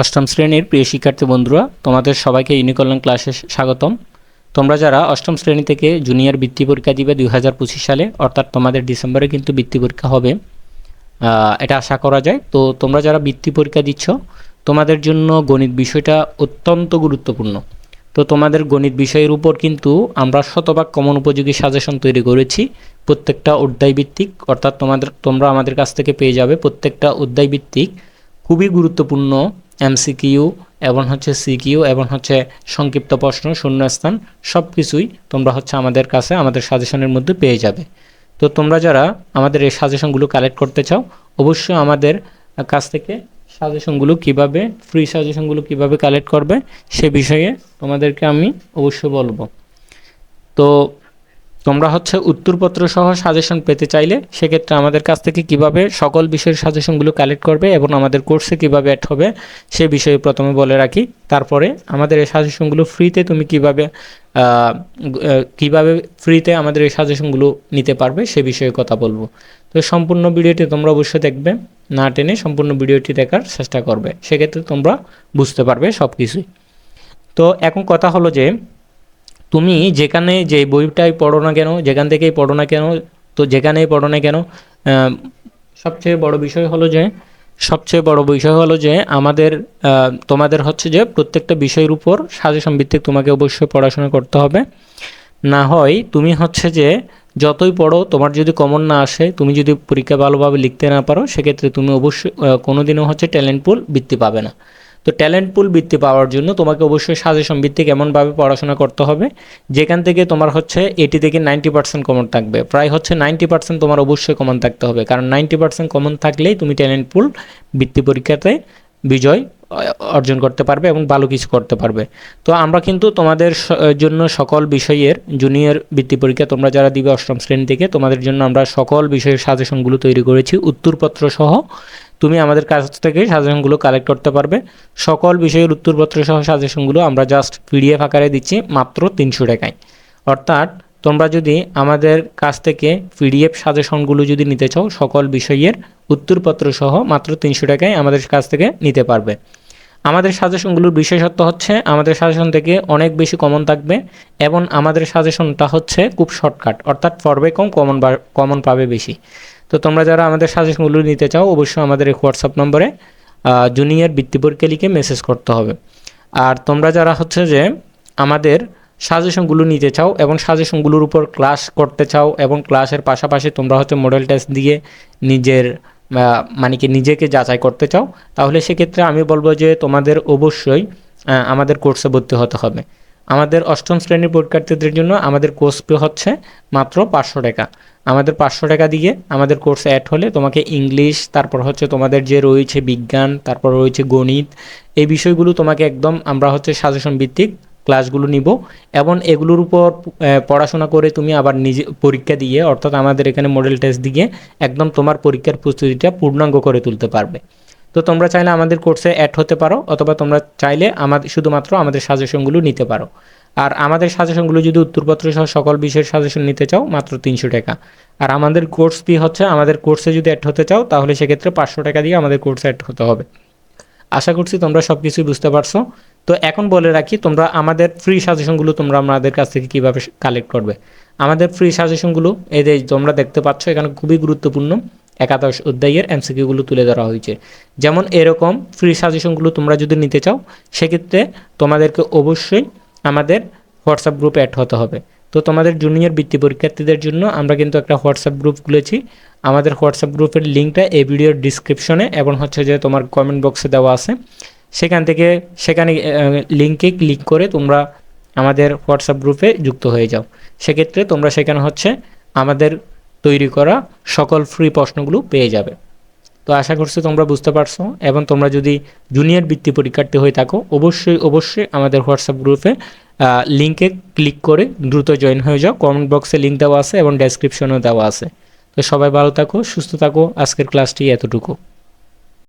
অষ্টম শ্রেণির প্রিয় শিক্ষার্থী বন্ধুরা, তোমাদের সবাইকে ইউনিকল্যাণ ক্লাসে স্বাগতম। তোমরা যারা অষ্টম শ্রেণি থেকে জুনিয়র বৃত্তি পরীক্ষা দিবে দুই হাজার পঁচিশ সালে, অর্থাৎ তোমাদের ডিসেম্বরে কিন্তু বৃত্তি পরীক্ষা হবে। এটা আশা করা যায়। তো তোমরা যারা বৃত্তি পরীক্ষা দিচ্ছ, তোমাদের জন্য গণিত বিষয়টা অত্যন্ত গুরুত্বপূর্ণ। তো তোমাদের গণিত বিষয়ের উপর কিন্তু আমরা শতভাগ কমন উপযোগী সাজেশন তৈরি করেছি। প্রত্যেকটা অধ্যায় ভিত্তিক, অর্থাৎ তোমাদের, তোমরা আমাদের কাছ থেকে পেয়ে যাবে প্রত্যেকটা অধ্যায় ভিত্তিক। খুবই গুরুত্বপূর্ণ এমসিকিউ এবং হচ্ছে সিকিউ এবং হচ্ছে সংক্ষিপ্ত প্রশ্ন, শূন্যস্থান সব কিছুই তোমরা হচ্ছে আমাদের কাছে, আমাদের সাজেশনের মধ্যে পেয়ে যাবে। তো তোমরা যারা আমাদের এই সাজেশনগুলো কালেক্ট করতে চাও, অবশ্যই আমাদের কাছ থেকে সাজেশনগুলো কীভাবে ফ্রি সাজেশনগুলো কীভাবে কালেক্ট করবে, সে বিষয়ে তোমাদেরকে আমি অবশ্যই বলব। তো তোমরা হচ্ছে উত্তরপত্র সহ সাজেশন পেতে চাইলে সেক্ষেত্রে আমাদের কাছ থেকে কীভাবে সকল বিষয়ের সাজেশনগুলো কালেক্ট করবে এবং আমাদের কোর্সে কীভাবে অ্যাড হবে সে বিষয়ে প্রথমে বলে রাখি। তারপরে আমাদের এই সাজেশনগুলো ফ্রিতে তুমি কীভাবে কীভাবে ফ্রিতে আমাদের এই সাজেশনগুলো নিতে পারবে সে বিষয়ে কথা বলব। তো সম্পূর্ণ ভিডিওটি তোমরা অবশ্যই দেখবে, না টেনে সম্পূর্ণ ভিডিওটি দেখার চেষ্টা করবে। সেক্ষেত্রে তোমরা বুঝতে পারবে সব কিছুই তো এখন কথা হলো যে তুমি যেখানে যে বইটাই পড়ো না কেন যেখান থেকেই পড়ো না কেন তো যেখানেই পড়ো না কেন সবচেয়ে বড় বিষয় হলো যে সবচেয়ে বড় বিষয় হলো যে আমাদের তোমাদের হচ্ছে যে প্রত্যেকটা বিষয়ের উপর সাজেশন ভিত্তিক তোমাকে অবশ্যই পড়াশোনা করতে হবে। না হয় তুমি হচ্ছে যে যতই পড়ো তোমার যদি কমন না আসে তুমি যদি পরীক্ষা ভালোভাবে লিখতে না পারো সেক্ষেত্রে তুমি অবশ্যই আহ, কোনোদিনও হচ্ছে ট্যালেন্ট পুল বৃত্তি পাবে না। তো ট্যালেন্ট পুল বৃত্তি পাওয়ার জন্য তোমাকে অবশ্যই সাজেশন ভিত্তিক এমনভাবে পড়াশোনা করতে হবে, যেখান থেকে তোমার হচ্ছে এটি থেকে নাইনটি পার্সেন্ট কমন থাকবে। প্রায় হচ্ছে নাইনটি পার্সেন্ট তোমার অবশ্যই কমন থাকতে হবে, কারণ নাইনটি পার্সেন্ট কমন থাকলেই তুমি ট্যালেন্ট পুল বৃত্তি পরীক্ষাতে বিজয় অর্জন করতে পারবে এবং ভালো কিছু করতে পারবে। তো আমরা কিন্তু তোমাদের জন্য সকল বিষয়ের জুনিয়র বৃত্তি পরীক্ষা, তোমরা যারা দিবে অষ্টম শ্রেণি থেকে, তোমাদের জন্য আমরা সকল বিষয়ের সাজেশনগুলো তৈরি করেছি, উত্তরপত্র সহ। তুমি আমাদের কাছ থেকে সাজেশনগুলো কালেক্ট করতে পারবে। সকল বিষয়ের উত্তরপত্র সহ সাজেশনগুলো আমরা জাস্ট পিডিএফ আকারে দিচ্ছি, মাত্র তিনশো টাকায়। অর্থাৎ তোমরা যদি আমাদের কাছ থেকে পিডিএফ সাজেশনগুলো যদি নিতে চাও, সকল বিষয়ের উত্তরপত্র সহ মাত্র তিনশো টাকায় আমাদের কাছ থেকে নিতে পারবে। আমাদের সাজেশনগুলোর বিশেষত্ব হচ্ছে, আমাদের সাজেশন থেকে অনেক বেশি কমন থাকবে এবং আমাদের সাজেশনটা হচ্ছে খুব শর্টকাট অর্থাৎ পড়বে কম কমন কমন পাবে বেশি। তো তোমরা যারা আমাদের সাজেশনগুলো নিতে চাও, অবশ্যই আমাদের এই হোয়াটসঅ্যাপ নম্বরে জুনিয়র বৃত্তি লিখে মেসেজ করতে হবে। আর তোমরা যারা হচ্ছে যে আমাদের সাজেশনগুলো নিতে চাও এবং সাজেশনগুলোর উপর ক্লাস করতে চাও এবং ক্লাসের পাশাপাশি তোমরা হচ্ছে মডেল টেস্ট দিয়ে নিজের মানে কি নিজেকে যাচাই করতে চাও, তাহলে সেক্ষেত্রে আমি বলব যে তোমাদের অবশ্যই আমাদের কোর্সে ভর্তি হতে হবে। আমাদের অষ্টম শ্রেণির পরীক্ষার্থীদের জন্য আমাদের কোর্স ফি হচ্ছে মাত্র পাঁচশো টাকা। আমাদের পাঁচশো টাকা দিয়ে আমাদের কোর্সে অ্যাড হলে তোমাকে ইংলিশ, তারপর হচ্ছে তোমাদের যে রয়েছে বিজ্ঞান, তারপর রয়েছে গণিত, এই বিষয়গুলো তোমাকে একদম, আমরা হচ্ছে সাজেশন ভিত্তিক ক্লাসগুলো নিব এবং এগুলোর উপর পড়াশোনা করে তুমি আবার নিজে পরীক্ষা দিয়ে, অর্থাৎ আমাদের এখানে মডেল টেস্ট দিয়ে একদম তোমার পরীক্ষার প্রস্তুতিটা পূর্ণাঙ্গ করে তুলতে পারবে। তো তোমরা চাইলে আমাদের কোর্সে অ্যাড হতে পারো, অথবা তোমরা চাইলে আমাদের শুধুমাত্র আমাদের সাজেশনগুলো নিতে পারো। আর আমাদের সাজেশনগুলো যদি উত্তরপত্র সহ সকল বিষয়ের সাজেশন নিতে চাও, মাত্র তিনশো টাকা। আর আমাদের কোর্স ফি হচ্ছে, আমাদের কোর্সে যদি অ্যাড হতে চাও, তাহলে সেক্ষেত্রে পাঁচশো টাকা দিয়ে আমাদের কোর্সে অ্যাড হতে হবে। আশা করছি তোমরা সব কিছুই বুঝতে পারছ। তো এখন বলে রাখি, তোমরা আমাদের ফ্রি সাজেশনগুলো তোমরা আমাদের কাছ থেকে কীভাবে কালেক্ট করবে? আমাদের ফ্রি সাজেশনগুলো এই যে তোমরা দেখতে পাচ্ছ, এখানে খুবই গুরুত্বপূর্ণ একাদশ অধ্যায়ের এমসিকিউগুলো তুলে ধরা হয়েছে। যেমন এরকম ফ্রি সাজেশনগুলো তোমরা যদি নিতে চাও, সেক্ষেত্রে তোমাদেরকে অবশ্যই আমাদের হোয়াটসঅ্যাপ গ্রুপে অ্যাড হতে হবে। তো তোমাদের জুনিয়র বৃত্তি পরীক্ষার্থীদের জন্য আমরা কিন্তু একটা হোয়াটসঅ্যাপ গ্রুপ খুলেছি। আমাদের হোয়াটসঅ্যাপ গ্রুপের লিঙ্কটা এই ভিডিওর ডিসক্রিপশনে এবং হচ্ছে যে তোমার কমেন্ট বক্সে দেওয়া আছে। সেখান থেকে সেখানে লিঙ্কে ক্লিক করে তোমরা আমাদের হোয়াটসঅ্যাপ গ্রুপে যুক্ত হয়ে যাও। সেক্ষেত্রে তোমরা সেখানে হচ্ছে আমাদের তৈরি করা সকল ফ্রি প্রশ্নগুলো পেয়ে যাবে। তো আশা করছি তোমরা বুঝতে পারছ এবং তোমরা যদি জুনিয়র বৃত্তি পরীক্ষার্থী হয়ে থাকো, অবশ্যই অবশ্যই আমাদের হোয়াটসঅ্যাপ গ্রুপে লিঙ্কে ক্লিক করে দ্রুত জয়েন হয়ে যাও। কমেন্ট বক্সে লিঙ্ক দেওয়া আছে এবং ডেসক্রিপশনেও দেওয়া আছে। তো সবাই ভালো থাকো, সুস্থ থাকো। আজকের ক্লাসটি এতটুকু।